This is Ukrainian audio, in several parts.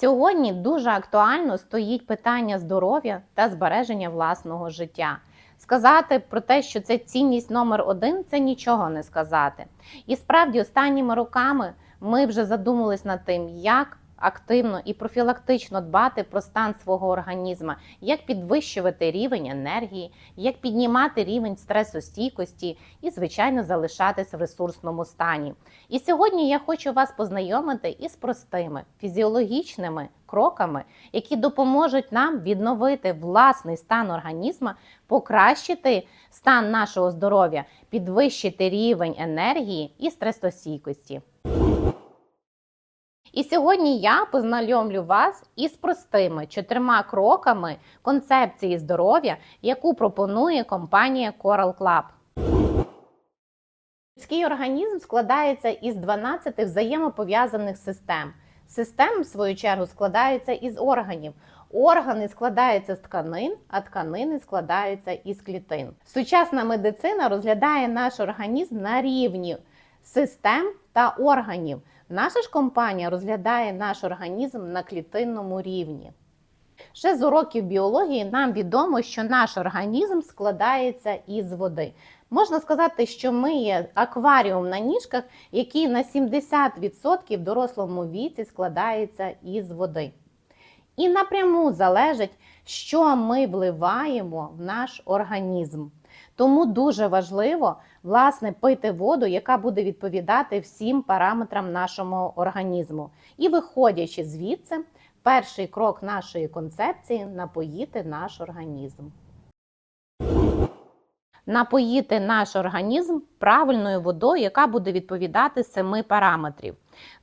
Сьогодні дуже актуально стоїть питання здоров'я та збереження власного життя. Сказати про те, що це цінність номер один, це нічого не сказати. І справді, останніми роками ми вже задумались над тим, як активно і профілактично дбати про стан свого організму, як підвищувати рівень енергії, як піднімати рівень стресостійкості і, звичайно, залишатись в ресурсному стані. І сьогодні я хочу вас познайомити із простими фізіологічними кроками, які допоможуть нам відновити власний стан організму, покращити стан нашого здоров'я, підвищити рівень енергії і стресостійкості. І сьогодні я познайомлю вас із простими чотирма кроками концепції здоров'я, яку пропонує компанія Coral Club. Людський організм складається із 12 взаємопов'язаних систем. Системи, в свою чергу, складаються із органів. Органи складаються з тканин, а тканини складаються із клітин. Сучасна медицина розглядає наш організм на рівні систем та органів. Наша ж компанія розглядає наш організм на клітинному рівні. Ще з уроків біології нам відомо, що наш організм складається із води. Можна сказати, що ми є акваріум на ніжках, який на 70% в дорослому віці складається із води. І напряму залежить, що ми вливаємо в наш організм. Тому дуже важливо власне пити воду, яка буде відповідати всім параметрам нашого організму. І виходячи звідси, перший крок нашої концепції напоїти наш організм. Напоїти наш організм правильною водою, яка буде відповідати семи параметрів.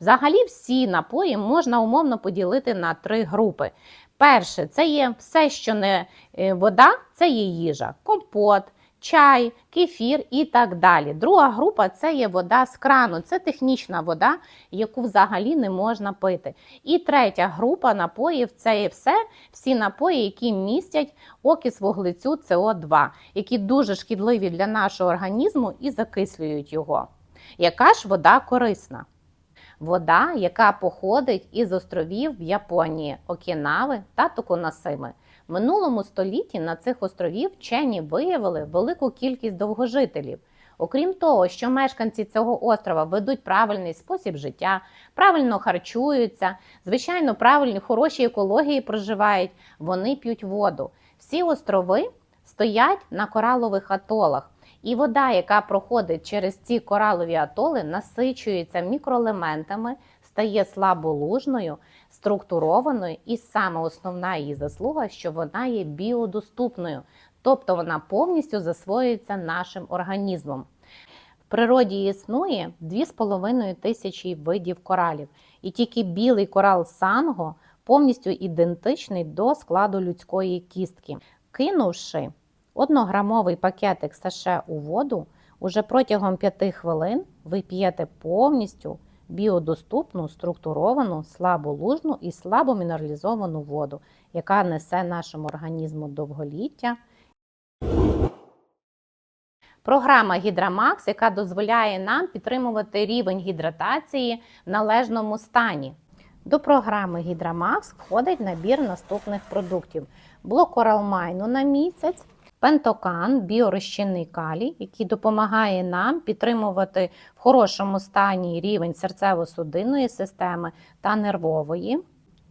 Взагалі, всі напої можна умовно поділити на три групи. Перше, це є все, що не е, вода, це є їжа, компот, чай, кефір і так далі. Друга група це є вода з крану, це технічна вода, яку взагалі не можна пити. І третя група напоїв це є все, всі напої, які містять окис вуглецю СО2, які дуже шкідливі для нашого організму і закислюють його. Яка ж вода корисна? Вода, яка походить із островів в Японії, Окінави та Токоносими. В минулому столітті на цих островів вчені виявили велику кількість довгожителів. Окрім того, що мешканці цього острова ведуть правильний спосіб життя, правильно харчуються, звичайно, правильні хороші екології проживають, вони п'ють воду. Всі острови стоять на коралових атолах. І вода, яка проходить через ці коралові атоли, насичується мікроелементами, стає слаболужною, структурованою, і саме основна її заслуга, що вона є біодоступною, тобто вона повністю засвоюється нашим організмом. В природі існує 2,5 тисячі видів коралів, і тільки білий корал санго повністю ідентичний до складу людської кістки. Кинувши Однограмовий пакетик саше у воду уже протягом 5 хвилин ви п'єте повністю біодоступну, структуровану, слаболужну і слабомінералізовану воду, яка несе нашому організму довголіття. Програма Гідрамакс, яка дозволяє нам підтримувати рівень гідратації в належному стані. До програми Гідрамакс входить набір наступних продуктів: блок Коралмайну на місяць. Пентокан біорозчинний калій, який допомагає нам підтримувати в хорошому стані рівень серцево-судинної системи та нервової.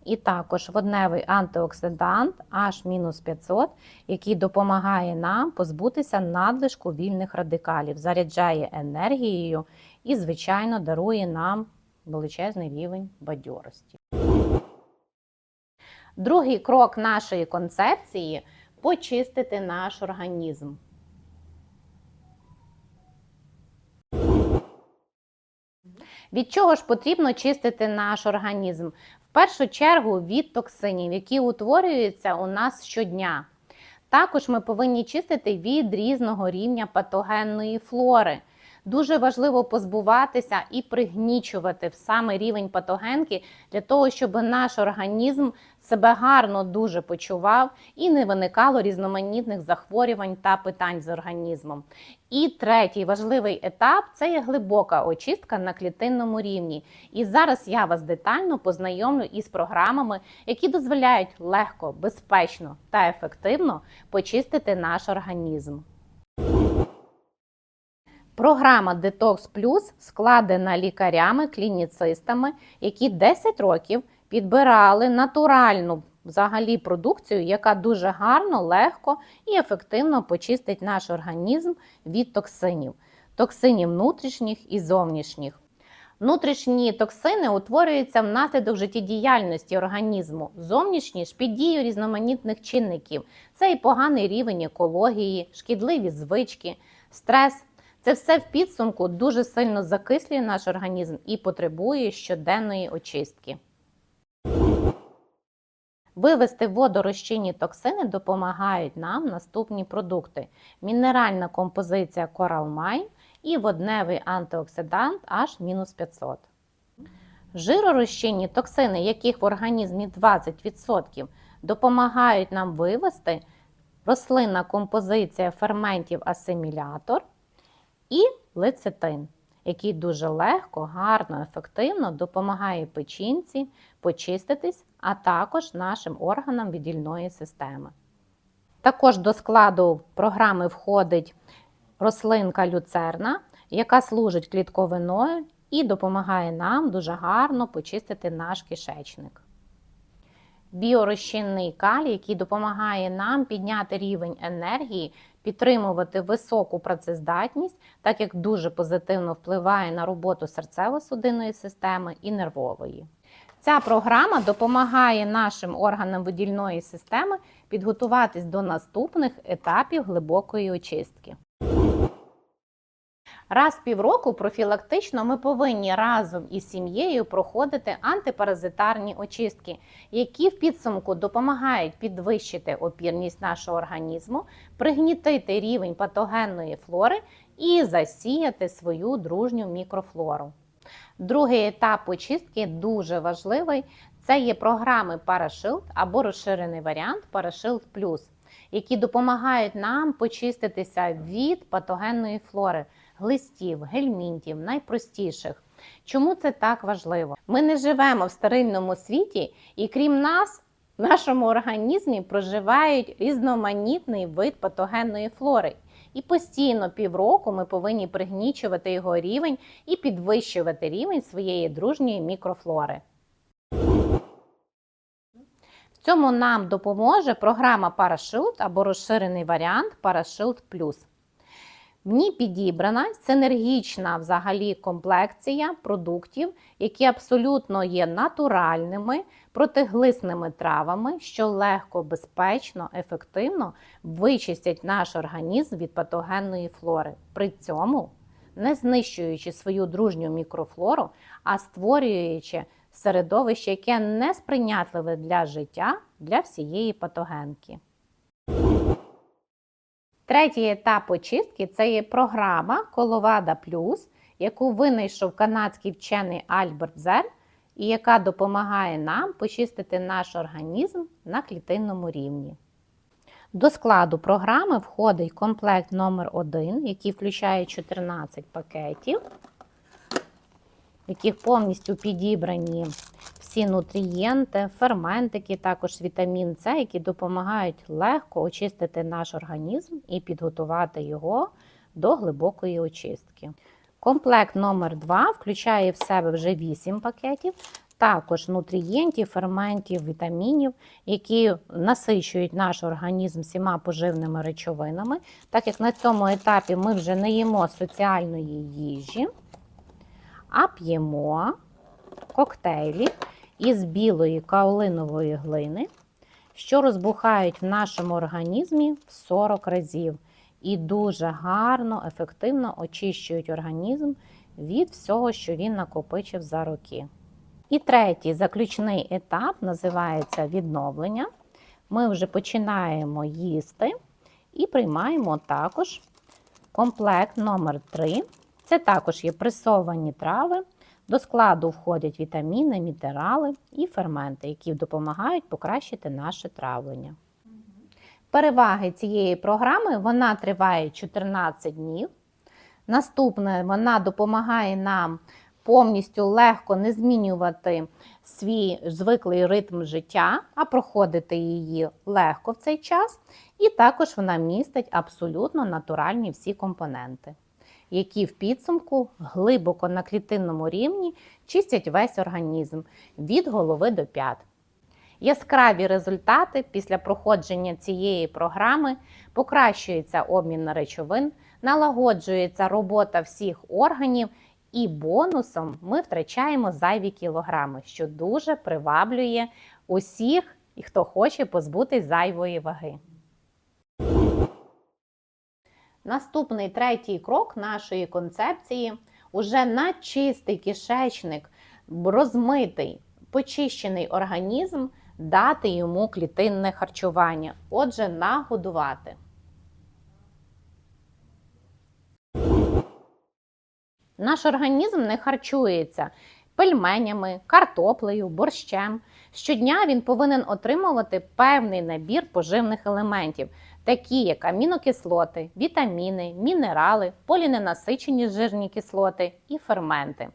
І також водневий антиоксидант H-500, який допомагає нам позбутися надлишку вільних радикалів, заряджає енергією і, звичайно, дарує нам величезний рівень бадьорості. Другий крок нашої концепції почистити наш організм. Від чого ж потрібно чистити наш організм? В першу чергу від токсинів, які утворюються у нас щодня. Також ми повинні чистити від різного рівня патогенної флори. Дуже важливо позбуватися і пригнічувати в саме рівень патогенки для того, щоб наш організм себе гарно дуже почував і не виникало різноманітних захворювань та питань з організмом. І третій важливий етап це є глибока очистка на клітинному рівні. І зараз я вас детально познайомлю із програмами, які дозволяють легко, безпечно та ефективно почистити наш організм. Програма Detox Plus складена лікарями, клініцистами, які 10 років підбирали натуральну взагалі продукцію, яка дуже гарно, легко і ефективно почистить наш організм від токсинів, токсинів внутрішніх і зовнішніх. Внутрішні токсини утворюються внаслідок життєдіяльності організму, зовнішні ж під дією різноманітних чинників. Це і поганий рівень екології, шкідливі звички, стрес. Це все в підсумку дуже сильно закислює наш організм і потребує щоденної очистки. Вивести водорозчинні токсини допомагають нам наступні продукти: мінеральна композиція Mine і водневий антиоксидант H-500. Жиророзчинні токсини, яких в організмі 20%, допомагають нам вивести рослинна композиція ферментів асимілятор і лецитин, який дуже легко, гарно, ефективно допомагає печінці почиститись, а також нашим органам віддільної системи. Також до складу програми входить рослинка люцерна, яка служить клітковиною і допомагає нам дуже гарно почистити наш кишечник. Біорозчинний калій, який допомагає нам підняти рівень енергії, підтримувати високу працездатність, так як дуже позитивно впливає на роботу серцево-судинної системи і нервової. Ця програма допомагає нашим органам видільної системи підготуватись до наступних етапів глибокої очистки. Раз в півроку профілактично ми повинні разом із сім'єю проходити антипаразитарні очистки, які в підсумку допомагають підвищити опірність нашого організму, пригнітити рівень патогенної флори і засіяти свою дружню мікрофлору. Другий етап очистки дуже важливий. Це є програми Parashield або розширений варіант Parashield Plus, які допомагають нам почиститися від патогенної флори, глистів, гельмінтів, найпростіших. Чому це так важливо? Ми не живемо в стерильному світі, і крім нас, в нашому організмі проживають різноманітний вид патогенної флори. І постійно півроку ми повинні пригнічувати його рівень і підвищувати рівень своєї дружньої мікрофлори. В цьому нам допоможе програма Parashield або розширений варіант Parashield Plus. В ній підібрана синергічна взагалі комплекція продуктів, які абсолютно є натуральними, протиглисними травами, що легко, безпечно, ефективно вичистять наш організм від патогенної флори. При цьому не знищуючи свою дружню мікрофлору, а створюючи середовище, яке несприйнятливе для життя для всієї патогенки. Третій етап очистки це є програма Коловада Плюс, яку винайшов канадський вчений Альберт Зель, і яка допомагає нам почистити наш організм на клітинному рівні. До складу програми входить комплект номер 1 який включає 14 пакетів, в яких повністю підібрані всі нутрієнти, ферментики, також вітамін С, які допомагають легко очистити наш організм і підготувати його до глибокої очистки. Комплект номер 2 включає в себе вже 8 пакетів, також нутрієнтів, ферментів, вітамінів, які насичують наш організм всіма поживними речовинами, так як на цьому етапі ми вже не їмо соціальної їжі, а п'ємо коктейлі із білої каолинової глини, що розбухають в нашому організмі в 40 разів і дуже гарно, ефективно очищують організм від всього, що він накопичив за роки. І третій заключний етап називається відновлення. Ми вже починаємо їсти і приймаємо також комплект номер 3 Це також є пресовані трави. До складу входять вітаміни, мінерали і ферменти, які допомагають покращити наше травлення. Переваги цієї програми вона триває 14 днів. Наступне, вона допомагає нам повністю легко не змінювати свій звиклий ритм життя, а проходити її легко в цей час. І також вона містить абсолютно натуральні всі компоненти, які в підсумку глибоко на клітинному рівні чистять весь організм від голови до п'ят. Яскраві результати після проходження цієї програми покращується обмін на речовин, налагоджується робота всіх органів, і бонусом ми втрачаємо зайві кілограми, що дуже приваблює усіх, хто хоче позбутись зайвої ваги. Наступний третій крок нашої концепції уже на чистий кишечник, розмитий, почищений організм, дати йому клітинне харчування. Отже, нагодувати. Наш організм не харчується пельменями, картоплею, борщем. Щодня він повинен отримувати певний набір поживних елементів, такі як амінокислоти, вітаміни, мінерали, поліненасичені жирні кислоти і ферменти.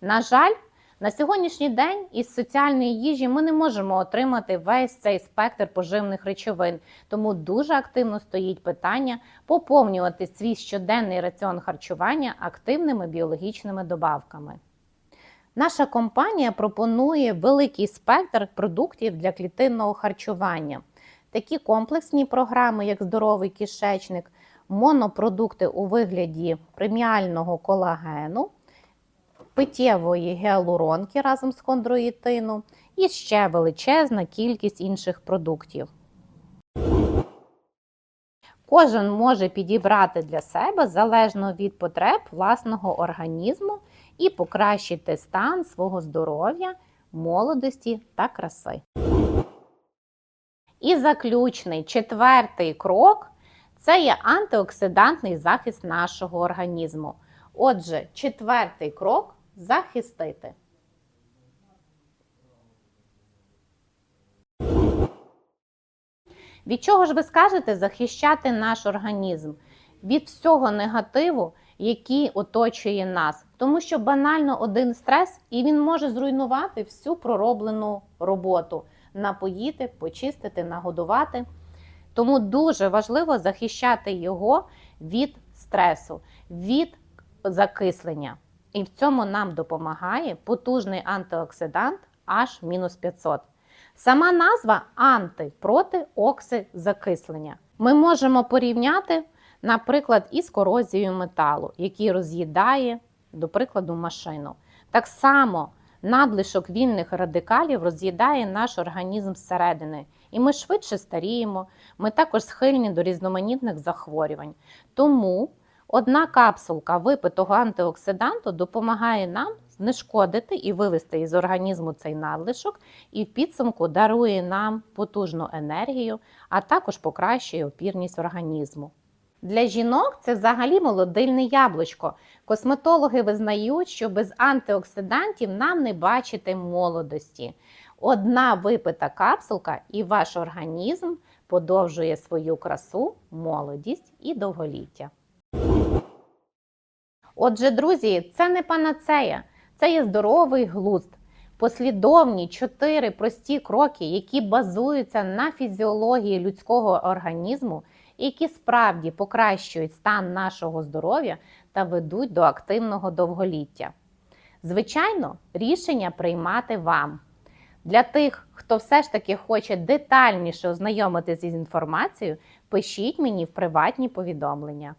На жаль, на сьогоднішній день із соціальної їжі ми не можемо отримати весь цей спектр поживних речовин, тому дуже активно стоїть питання поповнювати свій щоденний раціон харчування активними біологічними добавками. Наша компанія пропонує великий спектр продуктів для клітинного харчування. Такі комплексні програми, як здоровий кишечник, монопродукти у вигляді преміального колагену, питєвої гіалуронки разом з хондроїтину і ще величезна кількість інших продуктів. Кожен може підібрати для себе залежно від потреб власного організму і покращити стан свого здоров'я, молодості та краси. І заключний четвертий крок це є антиоксидантний захист нашого організму. Отже, четвертий крок захистити. Від чого ж ви скажете захищати наш організм? Від всього негативу, який оточує нас. Тому що банально один стрес, і він може зруйнувати всю пророблену роботу. Напоїти, почистити, нагодувати. Тому дуже важливо захищати його від стресу, від закислення. І в цьому нам допомагає потужний антиоксидант H-500. Сама назва анти проти оксизакислення. Ми можемо порівняти, наприклад, із корозією металу, який роз'їдає, до прикладу, машину. Так само надлишок вільних радикалів роз'їдає наш організм зсередини. І ми швидше старіємо, ми також схильні до різноманітних захворювань. Тому одна капсулка випитого антиоксиданту допомагає нам знешкодити і вивести із організму цей надлишок, і в підсумку дарує нам потужну енергію, а також покращує опірність організму. Для жінок це взагалі молодильне яблучко. Косметологи визнають, що без антиоксидантів нам не бачити молодості. Одна випита капсулка, і ваш організм подовжує свою красу, молодість і довголіття. Отже, друзі, це не панацея, це є здоровий глузд. Послідовні чотири прості кроки, які базуються на фізіології людського організму, які справді покращують стан нашого здоров'я та ведуть до активного довголіття. Звичайно, рішення приймати вам. Для тих, хто все ж таки хоче детальніше ознайомитися з інформацією, пишіть мені в приватні повідомлення.